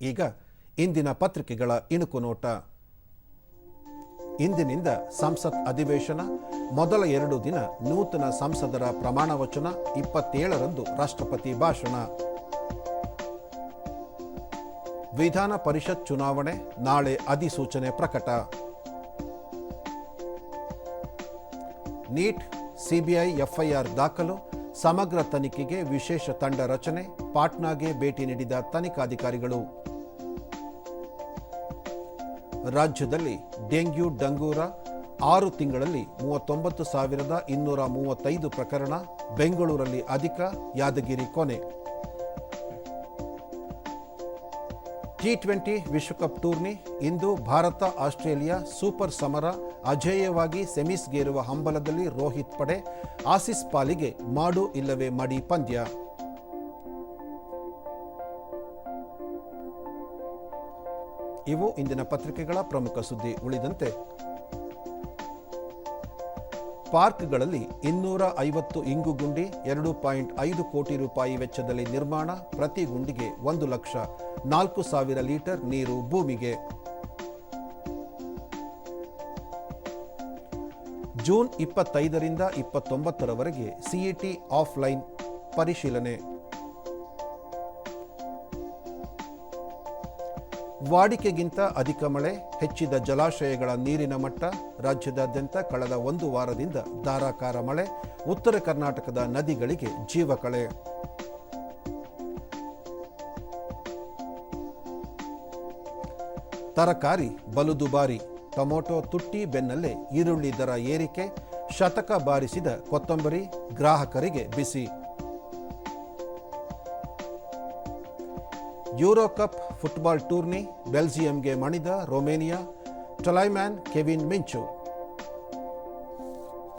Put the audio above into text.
ಈಗ ಇಂದಿನ ಪತ್ರಿಕೆಗಳ ಇಣುಕು ನೋಟ. ಇಂದಿನಿಂದ ಸಂಸತ್ ಅಧಿವೇಶನ, ಮೊದಲ ಎರಡು ದಿನ ನೂತನ ಸಂಸದರ ಪ್ರಮಾಣ ವಚನ, ಇಪ್ಪತ್ತೇಳರಂದು ರಾಷ್ಟ್ರಪತಿ ಭಾಷಣ. ವಿಧಾನ ಪರಿಷತ್ ಚುನಾವಣೆ, ನಾಳೆ ಅಧಿಸೂಚನೆ ಪ್ರಕಟ. ನೀಟ್, ಸಿಬಿಐ, ಎಫ್ಐಆರ್ ದಾಖಲು ಸಮಗ್ರ ತನಿಖೆಗೆ ವಿಶೇಷ ತಂಡ ರಚನೆ, ಪಾಟ್ನಾಗೆ ಭೇಟಿ ನೀಡಿದ ತನಿಖಾಧಿಕಾರಿಗಳು. ರಾಜ್ಯದಲ್ಲಿ ಡೆಂಗ್ಯೂ, ಡಂಗೂರ ಆರು ತಿಂಗಳಲ್ಲಿ ಮೂವತ್ತೊಂಬತ್ತು ಸಾವಿರದ ಇನ್ನೂರ ಮೂವತ್ತೈದು ಪ್ರಕರಣ, ಬೆಂಗಳೂರಲ್ಲಿ ಅಧಿಕ, ಯಾದಗಿರಿ ಕೊನೆ. ಟಿ ಟ್ವೆಂಟಿ ವಿಶ್ವಕಪ್ ಟೂರ್ನಿ ಇಂದು ಭಾರತ, ಆಸ್ಟ್ರೇಲಿಯಾ ಸೂಪರ್ ಸಮರ ಅಜೇಯವಾಗಿ ಸೆಮೀಸ್ಗೇರುವ ಹಂಬಲದಲ್ಲಿ ರೋಹಿತ್ ಪಡೆ, ಆಸಿಸ್ ಪಾಲಿಗೆ ಮಾಡು ಇಲ್ಲವೇ ಮಡಿ ಪಂದ್ಯ. ಇವು ಇಂದಿನ ಪತ್ರಿಕೆಗಳ ಪ್ರಮುಖ ಸುದ್ದಿ. ಉಳಿದಂತೆ ಪಾರ್ಕ್ಗಳಲ್ಲಿ ಇನ್ನೂರ ಐವತ್ತು ಇಂಗು ಗುಂಡಿ, ಎರಡು ಪಾಯಿಂಟ್ ಐದು ಕೋಟಿ ರೂಪಾಯಿ ವೆಚ್ಚದಲ್ಲಿ ನಿರ್ಮಾಣ, ಪ್ರತಿ ಗುಂಡಿಗೆ ಒಂದು ಲಕ್ಷ ನಾಲ್ಕು ಸಾವಿರ ಲೀಟರ್ ನೀರು ಭೂಮಿಗೆ. ಜೂನ್ ಇಪ್ಪತ್ತೈದರಿಂದ ಇಪ್ಪತ್ತೊಂಬತ್ತರವರೆಗೆ ಸಿಇಟಿ ಆಫ್ಲೈನ್ ಪರಿಶೀಲನೆ. ವಾಡಿಕೆಗಿಂತ ಅಧಿಕ ಮಳೆ, ಹೆಚ್ಚಿದ ಜಲಾಶಯಗಳ ನೀರಿನ ಮಟ್ಟ, ರಾಜ್ಯದಾದ್ಯಂತ ಕಳೆದ ಒಂದು ವಾರದಿಂದ ಧಾರಾಕಾರ ಮಳೆ, ಉತ್ತರ ಕರ್ನಾಟಕದ ನದಿಗಳಿಗೆ ಜೀವಕಳೆ ತರಕಾರಿ ಬಲು ದುಬಾರಿ ಟೊಮೊಟೊ ತುಟ್ಟಿ ಬೆನ್ನಲ್ಲೇ ಈರುಳ್ಳಿ ದರ ಏರಿಕೆ, ಶತಕ ಬಾರಿಸಿದ ಕೊತ್ತಂಬರಿ ಗ್ರಾಹಕರಿಗೆ ಬಿಸಿ. ಯೂರೋ ಕಪ್ ಫುಟ್ಬಾಲ್ ಟೂರ್ನಿ ಬೆಲ್ಜಿಯಂಗೆ ಮಣಿದ ರೊಮೇನಿಯಾ ಟೊಲೈಮ್ಯಾನ್ ಕೆವಿನ್ ಮಿಂಚು